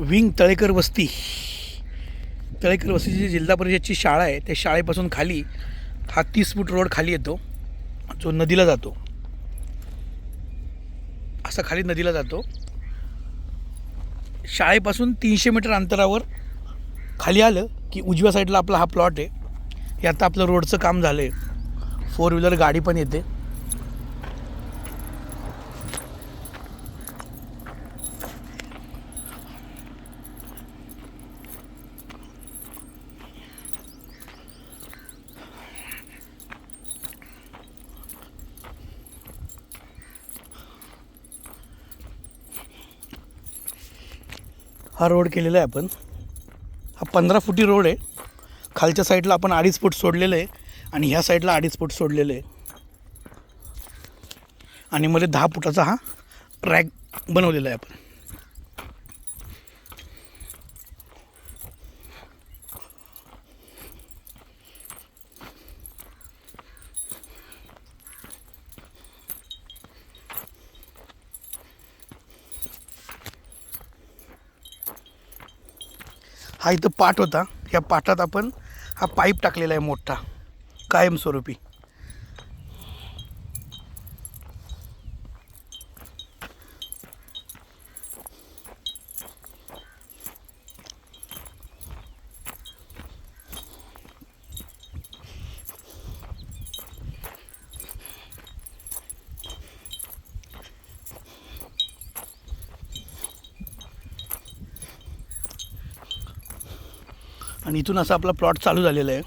Wing Talekar वस्ती. तळेकर वस्तीची जी जिल्हा परिषदची शाळा आहे त्या शाळेपासून खाली हा तीस फूट रोड खाली येतो. जो नदीला जातो. असा खाली नदीला जातो. शाळेपासून तीनशे मीटर अंतरावर खाली आलं की उजव्या साईडला आपला हा प्लॉट आहे. हे आता आपलं रोडचं काम झालं आहे फोर व्हीलर गाडी पण येते. हा रोड केलेला आहे आपण. हा पंधरा फुटी रोड आहे. खालच्या साईडला आपण अडीच फूट सोडलेलं आहे आणि ह्या साईडला अडीच फूट सोडलेलं आहे. आणि मध्ये दहा फुटाचा हा रॅक बनवलेला आहे आपण. हा इथं पाट होता. या पाटात आपण हा पाईप टाकलेला आहे मोठा कायमस्वरूपी. आणि इथून असा आपला प्लॉट चालू झालेला आहे.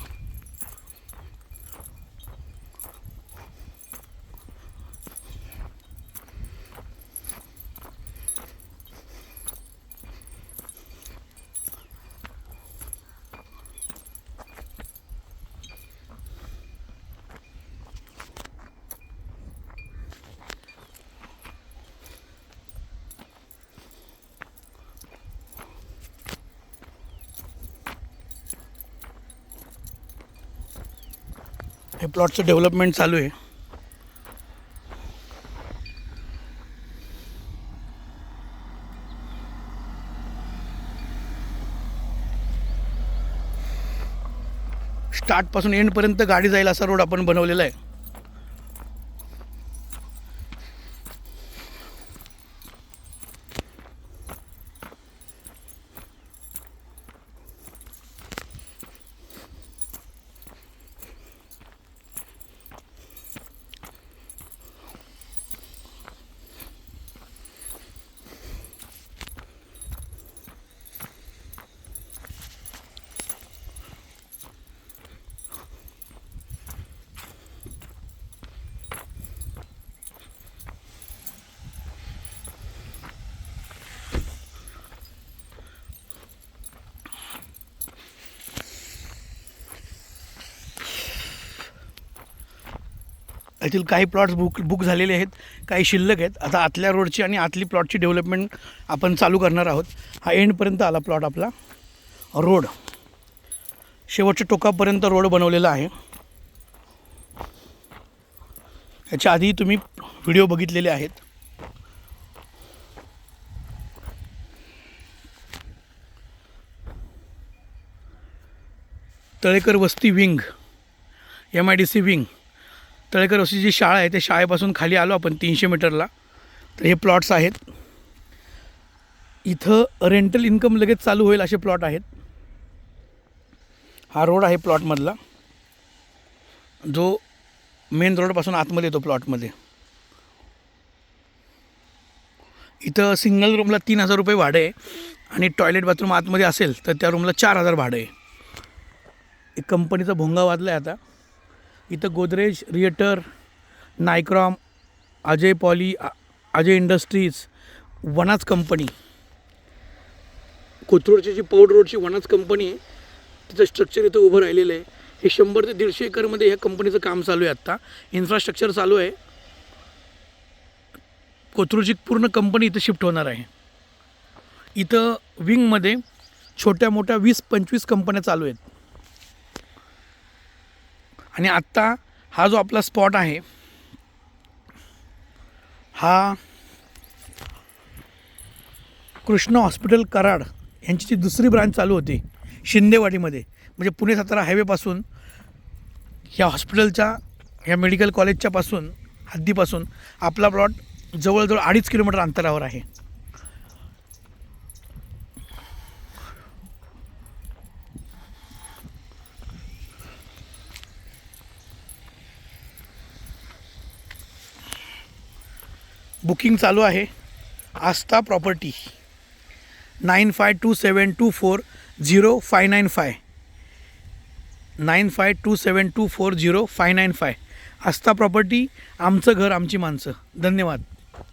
हे प्लॉटचं डेव्हलपमेंट चालू आहे. स्टार्टपासून एंडपर्यंत गाडी जाईल असा रोड आपण बनवलेला आहे. यातील काही प्लॉट्स बुक बुक झालेले आहेत काही शिल्लक आहेत. आता आतल्या रोडची आणि आतली प्लॉटची डेव्हलपमेंट आपण चालू करणार आहोत. हा एंडपर्यंत आला प्लॉट आपला. रोड. शेवटच्या टोकापर्यंत रोड बनवलेला आहे. याच्या आधी तुम्ही व्हिडिओ बघितलेले आहेत. तळेकर वस्ती wing M I D C wing. Talekar वस्ती जी शाळा आहे त्या शाळेपासून खाली आलो आपण तीनशे मीटरला. तर हे प्लॉट्स आहेत. इथं रेंटल इन्कम लगेच चालू होईल असे प्लॉट आहेत. हा रोड आहे प्लॉटमधला. जो मेन रोडपासून आतमध्ये येतो प्लॉटमध्ये. इथं सिंगल रूमला तीन हजार रुपये भाडं आहे आणि टॉयलेट बाथरूम आतमध्ये असेल तर त्या रूमला चार हजार भाडं आहे. एक कंपनीचा भोंगा वाजला आहे आता. इथं Godrej Rieter Nichrome Ajay poly Ajay industries Vanaz company. कोथरूडची जी पौड रोडची वनाज कंपनी आहे तिचं स्ट्रक्चर इथं उभं राहिलेलं आहे. हे शंभर ते दीडशे एकरमध्ये ह्या कंपनीचं काम चालू आहे आत्ता. इन्फ्रास्ट्रक्चर चालू आहे. कोथरूडची पूर्ण कंपनी इथं शिफ्ट होणार आहे. इथं विंगमध्ये छोट्या मोठ्या वीस पंचवीस कंपन्या चालू आहेत. आणि आत्ता हा जो आपला स्पॉट आहे हा कृष्ण हॉस्पिटल कराड यांची ती दुसरी ब्रांच चालू होती शिंदेवाडीमध्ये. म्हणजे पुणे सातारा हायवेपासून ह्या हॉस्पिटलच्या ह्या मेडिकल कॉलेजच्यापासून हद्दीपासून आपला प्लॉट जवळजवळ अडीच किलोमीटर अंतरावर आहे. बुकिंग चालू आहे. Aastha property. Nine five two seven two four zero five nine five. Nine five two seven two four zero five nine five. Aastha property आमचं घर आमची माणसं. धन्यवाद.